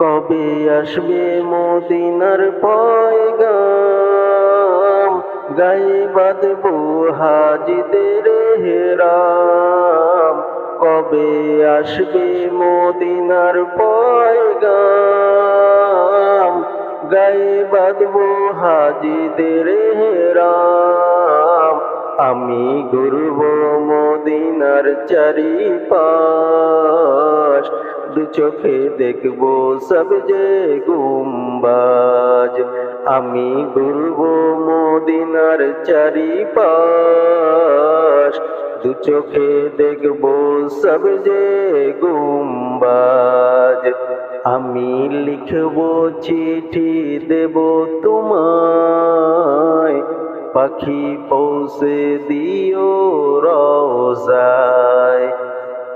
কবে আসবে মদিনার পয়গাম? গায়ে বাঁধবো হাজিদের হেরাম। কবে আসবে মদিনার পয়গাম? গায়ে বাঁধবো হাজিদের হেরাম। আমি ঘুরব মদিনার চারিপাশ। দু চোখে দেখব সব যে গুম্বাজ। আমি ঘুরব মদিনার চারিপাশ। দু চোখে দেখব সব যে গুম্বাজ। আমি লিখব চিঠি দেব তোমায়। পাখি পৌঁছে দিও